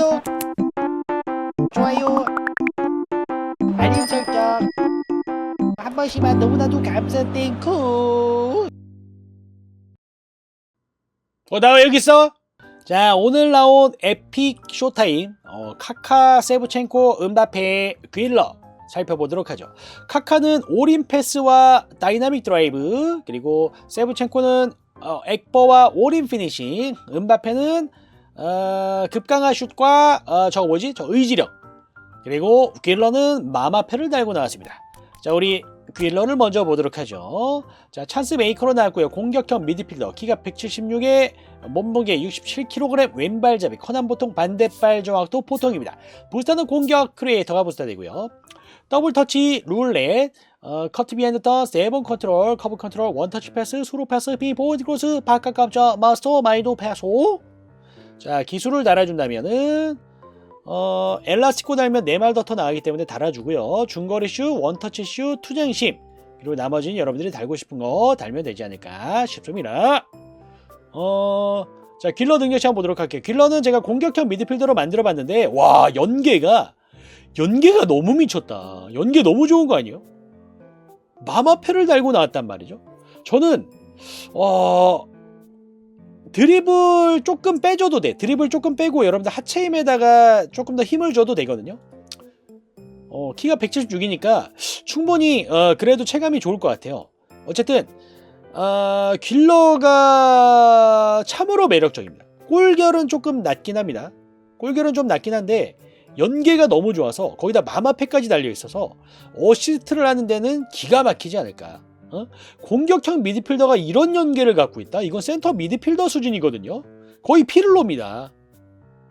구독, 좋아요, 알림 설정 한 번씩만 너무나도 감사 땡큐. 어, 나 왜 여기 있어? 자, 오늘 나온 에픽 쇼타임, 어, 카카, 세브첸코, 은바페, 귀일러 살펴보도록 하죠. 카카는 올인 패스와 다이나믹 드라이브, 그리고 세브첸코는 어, 액버와 올인 피니싱, 은바페는 어, 급강화 슛과 어, 저거 뭐지? 저 의지력. 그리고 귀일러는 마마패를 달고 나왔습니다. 자, 우리 귀일러를 먼저 보도록 하죠. 자, 찬스 메이커로 나왔고요. 공격형 미드필더, 키가 176에 몸무게 67kg, 왼발잡이, 커난 보통 반대발 정확도 보통입니다. 부스터는 공격 크리에이터가 부스터 되고요. 더블 터치, 룰렛, 어, 커트 비하인드 턴, 세븐 컨트롤, 커브 컨트롤, 원 터치 패스, 수로 패스, 비 보드 크로스, 바깥 깜짝, 마스터, 마이도 패소. 자, 기술을 달아준다면은 어, 엘라스티코 달면 네말더더 나가기 때문에 달아주고요. 중거리 슛, 원터치 슛, 투쟁심. 그리고 나머지는 여러분들이 달고 싶은 거 달면 되지 않을까 싶습니다. 어, 자, 길러 능력치 한번 보도록 할게요. 길러는 제가 공격형 미드필더로 만들어 봤는데, 와, 연계가, 연계가 너무 미쳤다. 연계 너무 좋은 거 아니에요? 마마패를 달고 나왔단 말이죠. 저는, 어, 드리블 조금 빼줘도 돼. 드리블 조금 빼고 여러분들 하체 힘에다가 조금 더 힘을 줘도 되거든요. 어, 키가 176이니까 충분히 어, 그래도 체감이 좋을 것 같아요. 어쨌든 어, 길러가 참으로 매력적입니다. 골결은 조금 낮긴 합니다. 골결은 좀 낮긴 한데 연계가 너무 좋아서 거기다 마마패까지 달려 있어서 어시스트를 하는 데는 기가 막히지 않을까. 어? 공격형 미드필더가 이런 연계를 갖고 있다? 이건 센터 미드필더 수준이거든요. 거의 피를로입니다.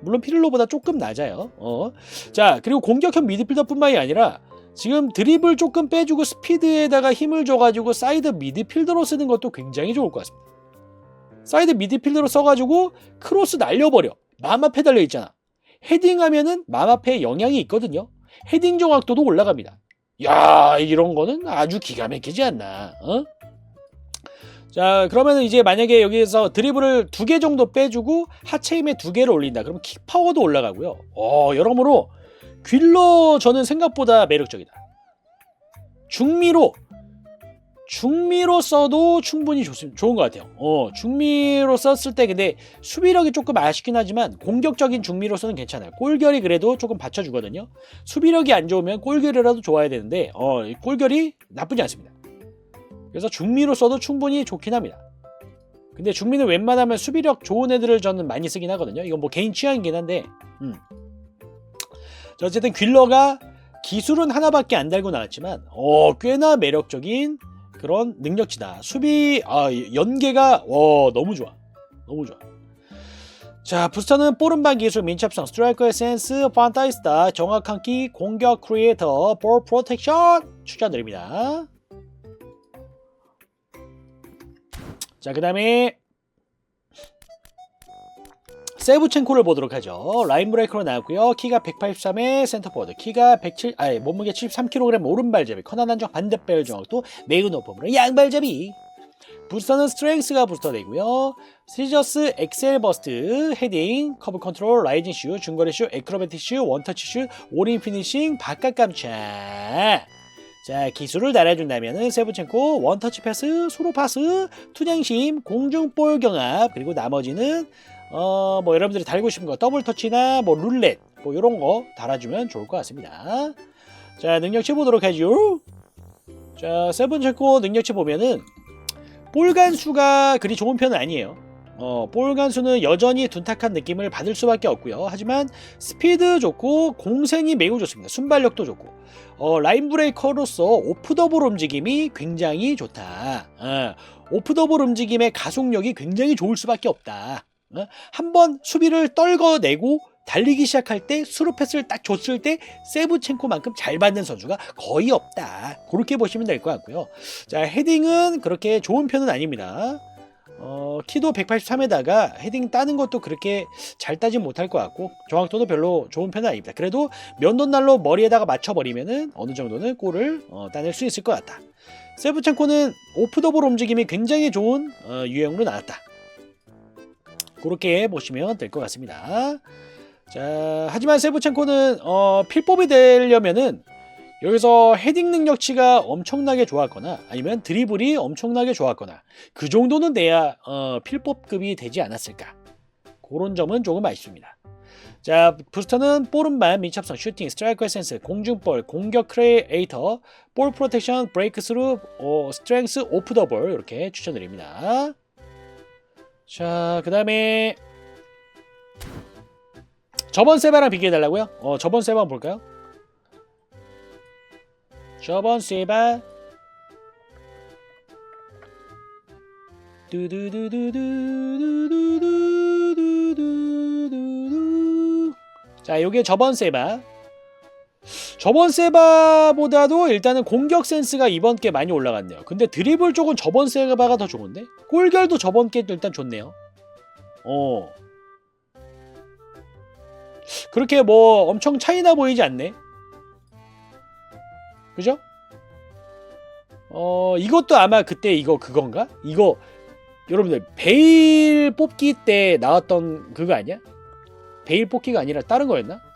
물론 피를로보다 조금 낮아요. 어. 자, 그리고 공격형 미드필더뿐만이 아니라 지금 드리블 조금 빼주고 스피드에다가 힘을 줘가지고 사이드 미드필더로 쓰는 것도 굉장히 좋을 것 같습니다. 사이드 미드필더로 써가지고 크로스 날려버려. 마마패 달려 있잖아. 헤딩하면은 마마패에 영향이 있거든요. 헤딩 정확도도 올라갑니다. 야 이런 거는 아주 기가 막히지 않나 어? 자 그러면 이제 만약에 여기에서 드리블을 두 개 정도 빼주고 하체 힘에 두 개를 올린다. 그러면 킥 파워도 올라가고요. 어 여러모로 귓러 저는 생각보다 매력적이다. 중미로 중미로 써도 충분히 좋, 좋은 것 같아요. 어, 중미로 썼을 때 근데 수비력이 조금 아쉽긴 하지만 공격적인 중미로서는 괜찮아요. 골결이 그래도 조금 받쳐주거든요. 수비력이 안 좋으면 골결이라도 좋아야 되는데 어, 골결이 나쁘지 않습니다. 그래서 중미로 써도 충분히 좋긴 합니다. 근데 중미는 웬만하면 수비력 좋은 애들을 저는 많이 쓰긴 하거든요. 이건 뭐 개인 취향이긴 한데 음. 자, 어쨌든 귓러가 기술은 하나밖에 안 달고 나왔지만 어, 꽤나 매력적인 그런 능력치다. 수비 아, 연계가 와 너무 좋아. 너무 좋아. 자 부스터는 뽀른방 기술, 민첩성, 스트라이커의 센스, 판타이스타, 정확한 키, 공격 크리에이터, 볼 프로텍션 추천드립니다. 자 그 다음에 세부첸코를 보도록 하죠. 라인 브레이커로 나왔고요. 키가 183에 센터포워드, 키가 107, 아니 몸무게 73kg 오른발잡이, 커난 한정 반대발 정확도 매우 높음으로 양발잡이. 부스터는 스트렝스가 부스터 되고요. 시저스 엑셀 버스트, 헤딩, 커브 컨트롤, 라이징 슈, 중거리 슈, 에크로베틱 슈, 원터치 슈, 올인 피니싱, 바깥 감차. 자 기술을 달아준다면은 세부첸코 원터치 패스, 수로 파스, 투냥심, 공중볼 경합 그리고 나머지는 어, 뭐 여러분들이 달고 싶은 거 더블 터치나 뭐 룰렛 뭐 이런 거 달아주면 좋을 것 같습니다. 자 능력치 보도록 하죠. 자 세븐 체코 능력치 보면은 볼 간수가 그리 좋은 편은 아니에요. 어, 볼 간수는 여전히 둔탁한 느낌을 받을 수밖에 없고요. 하지만 스피드 좋고 공생이 매우 좋습니다. 순발력도 좋고 어, 라인 브레이커로서 오프 더블 움직임이 굉장히 좋다. 어, 오프 더블 움직임의 가속력이 굉장히 좋을 수밖에 없다. 어? 한번 수비를 떨궈내고 달리기 시작할 때 스루 패스를 딱 줬을 때 세브첸코만큼 잘 받는 선수가 거의 없다. 그렇게 보시면 될 것 같고요. 자 헤딩은 그렇게 좋은 편은 아닙니다. 어, 키도 183에다가 헤딩 따는 것도 그렇게 잘 따지 못할 것 같고 정확도도 별로 좋은 편은 아닙니다. 그래도 면도날로 머리에다가 맞춰버리면은 어느 정도는 골을 어, 따낼 수 있을 것 같다. 세브첸코는 오프더볼 움직임이 굉장히 좋은 어, 유형으로 나왔다. 그렇게 보시면 될 것 같습니다. 자, 하지만 세부첸코는 어, 필법이 되려면은 여기서 헤딩 능력치가 엄청나게 좋았거나 아니면 드리블이 엄청나게 좋았거나 그 정도는 돼야 어, 필법급이 되지 않았을까. 그런 점은 조금 아쉽습니다. 자, 부스터는 볼음반, 민첩성, 슈팅, 스트라이커 센스, 공중볼, 공격 크리에이터, 볼 프로텍션, 브레이크 스루, 어, 스트렝스, 오프 더 볼 이렇게 추천드립니다. 자, 그 다음에 저번 세바랑 비교해달라고요? 어, 저번 세바 볼까요? 저번 세바 자, 요게 저번 세바 저번 세바보다도 일단은 공격 센스가 이번 게 많이 올라갔네요. 근데 드리블 쪽은 저번 세바가 더 좋은데? 골결도 저번 게 일단 좋네요. 어. 그렇게 뭐 엄청 차이나 보이지 않네. 그죠? 어, 이것도 아마 그때 이거 그건가? 이거 여러분들 베일 뽑기 때 나왔던 그거 아니야? 베일 뽑기가 아니라 다른 거였나?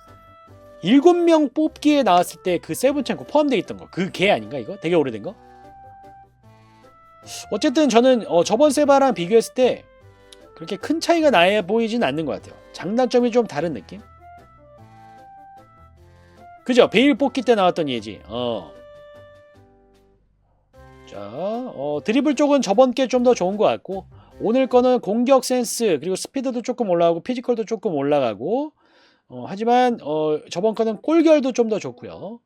일곱 명 뽑기에 나왔을 때 그 세븐창고 포함되어 있던 거. 그 개 아닌가 이거? 되게 오래된 거? 어쨌든 저는 어, 저번 세바랑 비교했을 때 그렇게 큰 차이가 나해 보이진 않는 것 같아요. 장단점이 좀 다른 느낌? 그죠? 베일 뽑기 때 나왔던 예지. 어. 자, 어, 드리블 쪽은 저번 게 좀 더 좋은 것 같고 오늘 거는 공격 센스 그리고 스피드도 조금 올라가고 피지컬도 조금 올라가고 어, 하지만 어, 저번 거는 골결도 좀 더 좋고요.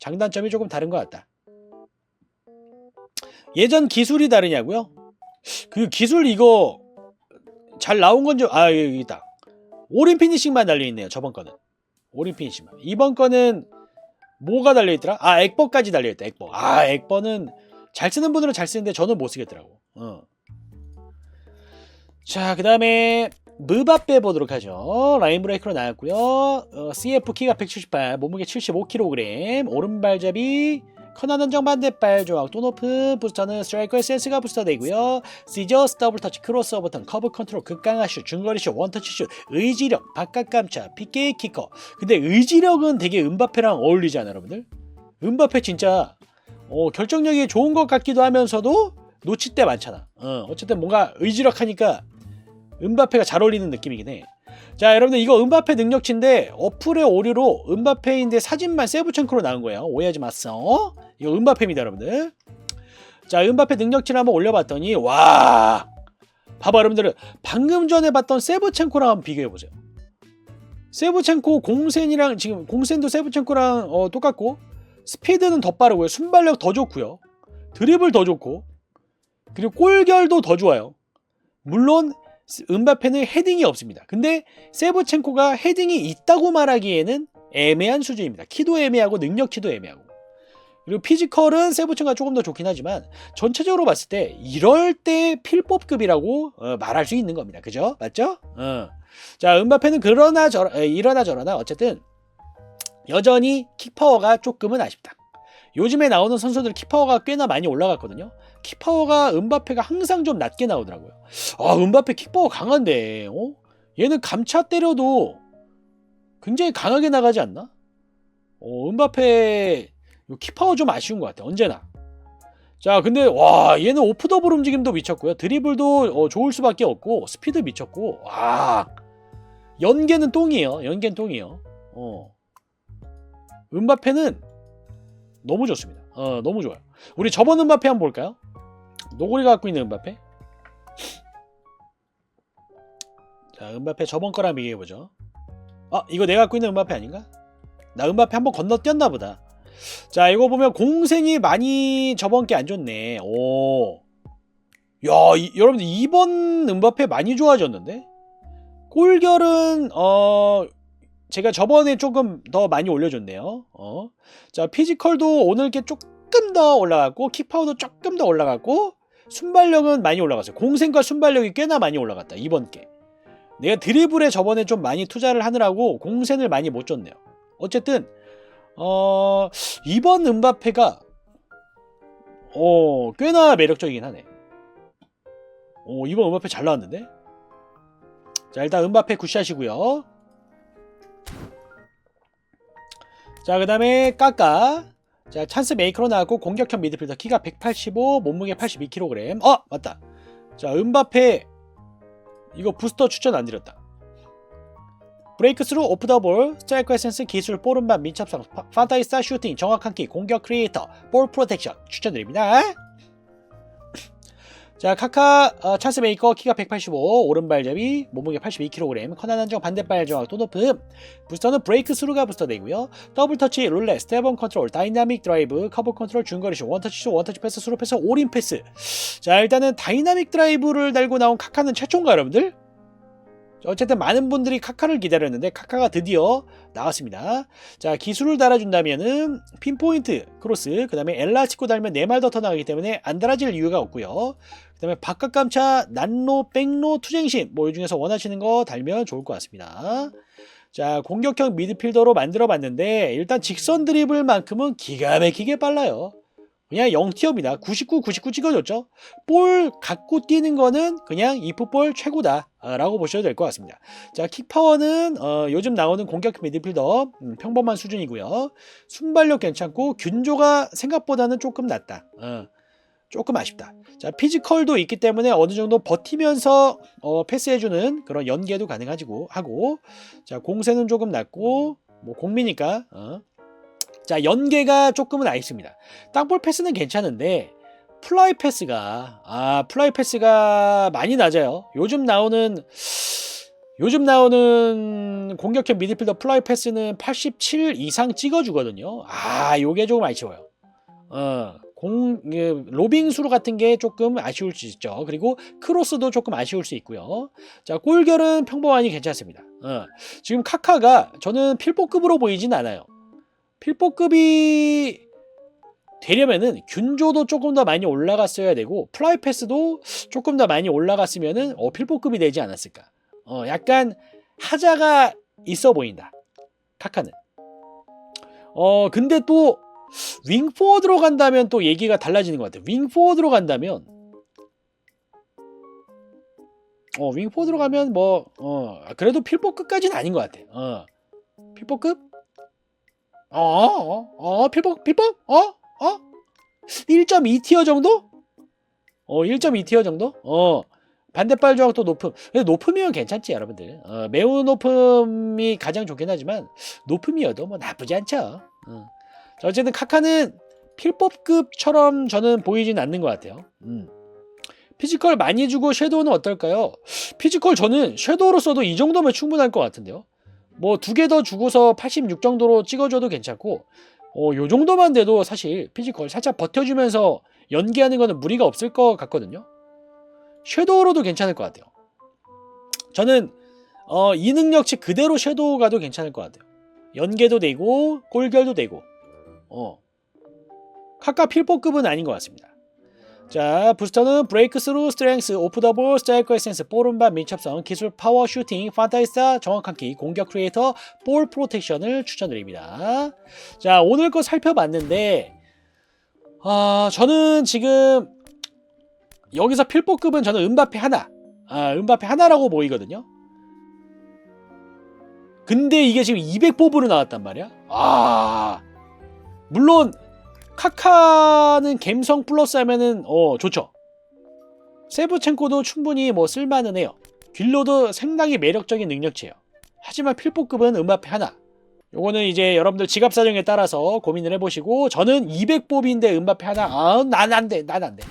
장단점이 조금 다른 것 같다. 예전 기술이 다르냐고요? 그 기술 이거 잘 나온 건지 아 여기 있다. 오린 피니싱만 달려 있네요. 저번 거는 오린 피니싱만. 이번 거는 뭐가 달려 있더라? 아 액버까지 달려 있다. 액버. 아 액버는 잘 쓰는 분들은 잘 쓰는데 저는 못 쓰겠더라고. 어. 자, 그 다음에 무바빼 보도록 하죠. 라인 브레이크로 나왔고요. 어, CF 키가 178, 몸무게 75kg, 오른발잡이 커나는 정반대발 조각 또 높은 부스터는 스트라이커의 센스가 부스터되고요. 시저, 스 더블 터치, 크로스오버 버튼, 커브 컨트롤, 극강화 슛, 중거리 슛, 원터치 슛, 의지력, 바깥 감차, PK 키커. 근데 의지력은 되게 은바페랑 어울리잖아요, 여러분들. 은바페 진짜 어, 결정력이 좋은 것 같기도 하면서도 놓칠 때 많잖아. 어, 어쨌든 뭔가 의지력 하니까 은바페가 잘 어울리는 느낌이긴 해. 자, 여러분들 이거 은바페 능력치인데 어플의 오류로 은바페인데 사진만 세부첸크로 나온 거예요. 오해하지 마세요. 이거 은바페입니다, 여러분들. 자, 은바페 능력치를 한번 올려봤더니 와, 봐봐, 여러분들은 방금 전에 봤던 세부첸코랑 한번 비교해 보세요. 세부첸코 공센이랑 지금 공센도 세부첸코랑 어, 똑같고 스피드는 더 빠르고요. 순발력 더 좋고요. 드리블 더 좋고 그리고 골결도 더 좋아요. 물론 은바페는 헤딩이 없습니다. 근데 세브첸코가 헤딩이 있다고 말하기에는 애매한 수준입니다. 키도 애매하고 능력치도 애매하고 그리고 피지컬은 세브첸가 조금 더 좋긴 하지만 전체적으로 봤을 때 이럴 때 필법급이라고 어, 말할 수 있는 겁니다. 그죠? 맞죠? 어. 자, 은바페는 그러나 저러 이러나 저러나 어쨌든 여전히 킥파워가 조금은 아쉽다. 요즘에 나오는 선수들 킥파워가 꽤나 많이 올라갔거든요. 킥파워가 은바페가 항상 좀 낮게 나오더라고요. 아, 은바페 킥파워 강한데, 어? 얘는 감차 때려도 굉장히 강하게 나가지 않나? 어, 은바페 킥파워 좀 아쉬운 것 같아, 언제나. 자, 근데 와, 얘는 오프 더블 움직임도 미쳤고요. 드리블도 어, 좋을 수밖에 없고, 스피드 미쳤고, 와, 연계는 똥이에요. 연계는 똥이에요. 어. 은바페는 너무 좋습니다. 어, 너무 좋아요. 우리 저번 은바페 한번 볼까요? 노골이가 갖고 있는 은바페. 자, 은바페 저번 거랑 비교해 보죠. 아, 이거 내가 갖고 있는 은바페 아닌가? 나 은바페 한번 건너뛰었나 보다. 자, 이거 보면 공생이 많이 저번 게 안 좋네. 오. 야, 이, 여러분들 이번 은바페 많이 좋아졌는데? 골결은 어 제가 저번에 조금 더 많이 올려줬네요. 어. 자, 피지컬도 오늘 게 조금 더 올라갔고, 킥파워도 조금 더 올라갔고, 순발력은 많이 올라갔어요. 공생과 순발력이 꽤나 많이 올라갔다, 이번 게. 내가 드리블에 저번에 좀 많이 투자를 하느라고 공생을 많이 못 줬네요. 어쨌든, 어, 이번 은바페가, 어, 꽤나 매력적이긴 하네. 어, 이번 은바페 잘 나왔는데? 자, 일단 은바페 굿샷이고요 자, 그 다음에 까까. 자, 찬스 메이커로 나왔고, 공격형 미드필더 키가 185, 몸무게 82kg. 어! 맞다. 자, 은바페. 이거 부스터 추천 안 드렸다. 브레이크스루 오프 더 볼, 스트라이크 에센스 기술 뽀른반 민첩성 파- 판타이스타 슈팅 정확한 키 공격 크리에이터 볼 프로텍션 추천드립니다. 자 카카 어, 찬스 메이커 키가 185 오른발잡이 몸무게 82kg 커난 안정 반대발 정확도 높음. 부스터는 브레이크 스루가 부스터 되고요. 더블 터치 룰렛 스텝온 컨트롤 다이나믹 드라이브 커버 컨트롤 중거리슛 원터치 슛 원터치 패스 스루 패스 올인 패스. 자 일단은 다이나믹 드라이브를 달고 나온 카카는 최초인가 여러분들? 어쨌든 많은 분들이 카카를 기다렸는데 카카가 드디어 나왔습니다. 자 기술을 달아준다면은 핀포인트 크로스 그 다음에 엘라스티코 달면 4말 더 터나가기 때문에 안 달아질 이유가 없고요. 그 다음에 바깥 감차 난로 백로 투쟁신 뭐 이 중에서 원하시는 거 달면 좋을 것 같습니다. 자 공격형 미드필더로 만들어 봤는데 일단 직선 드리블만큼은 기가 막히게 빨라요. 그냥 0티어입니다. 99, 99 찍어줬죠. 볼 갖고 뛰는 거는 그냥 이프볼 최고다 아, 라고 보셔도 될 것 같습니다. 자 킥파워는 어, 요즘 나오는 공격 미드필더 음, 평범한 수준이고요. 순발력 괜찮고 균조가 생각보다는 조금 낮다. 어, 조금 아쉽다. 자 피지컬도 있기 때문에 어느 정도 버티면서 어, 패스해주는 그런 연계도 가능하고 하고 자 공세는 조금 낮고 뭐 공미니까 어. 자 연계가 조금은 아쉽습니다. 땅볼 패스는 괜찮은데 플라이 패스가 아 플라이 패스가 많이 낮아요. 요즘 나오는 요즘 나오는 공격형 미드필더 플라이 패스는 87 이상 찍어주거든요. 아 요게 조금 아쉬워요. 어. 공 그, 로빙 수로 같은 게 조금 아쉬울 수 있죠. 그리고 크로스도 조금 아쉬울 수 있고요. 자 골결은 평범하니 괜찮습니다. 어. 지금 카카가 저는 필보급으로 보이진 않아요. 필보급이 되려면은 균조도 조금 더 많이 올라갔어야 되고 플라이 패스도 조금 더 많이 올라갔으면은 어, 필보급이 되지 않았을까. 어, 약간 하자가 있어 보인다. 카카는. 어, 근데 또 윙포워드로 간다면 또 얘기가 달라지는 것 같아요. 윙포워드로 간다면 어, 윙포워드로 가면 뭐 어, 그래도 필보급까지는 아닌 것 같아. 어. 필보급? 어, 어, 어, 필법, 필법? 어? 어? 1.2티어 정도? 어, 1.2티어 정도? 어, 반대발 조각도 높음. 높음이면 괜찮지, 여러분들. 어, 매우 높음이 가장 좋긴 하지만, 높음이어도 뭐 나쁘지 않죠. 어. 자, 어쨌든 카카는 필법급처럼 저는 보이진 않는 것 같아요. 음. 피지컬 많이 주고 섀도우는 어떨까요? 피지컬 저는 섀도우로 써도 이 정도면 충분할 것 같은데요. 뭐 두 개 더 주고서 86 정도로 찍어줘도 괜찮고 어, 요 정도만 돼도 사실 피지컬 살짝 버텨주면서 연기하는 거는 무리가 없을 것 같거든요. 섀도우로도 괜찮을 것 같아요. 저는 어, 이 능력치 그대로 섀도우 가도 괜찮을 것 같아요. 연계도 되고 골결도 되고 어. 카카 필보급은 아닌 것 같습니다. 자, 부스터는 브레이크 스루, 스트렝스, 오프 더볼, 스트라이커 에센스, 볼음반, 밀착성, 기술, 파워, 슈팅, 판타이스타, 정확한 키, 공격 크리에이터, 볼 프로텍션을 추천드립니다. 자, 오늘 거 살펴봤는데, 아, 저는 지금 여기서 필보급은 저는 은바페 하나, 아, 은바페 하나라고 보이거든요. 근데 이게 지금 200 뽑으로 나왔단 말이야? 아, 물론 카카는 갬성 플러스 하면은 어 좋죠. 세부첸코도 충분히 뭐 쓸만은 해요. 딜로도 상당히 매력적인 능력치예요. 하지만 필보급은 음바페 하나. 요거는 이제 여러분들 지갑 사정에 따라서 고민을 해보시고 저는 200뽑인데 음바페 하나 아난 안 돼 난 안 돼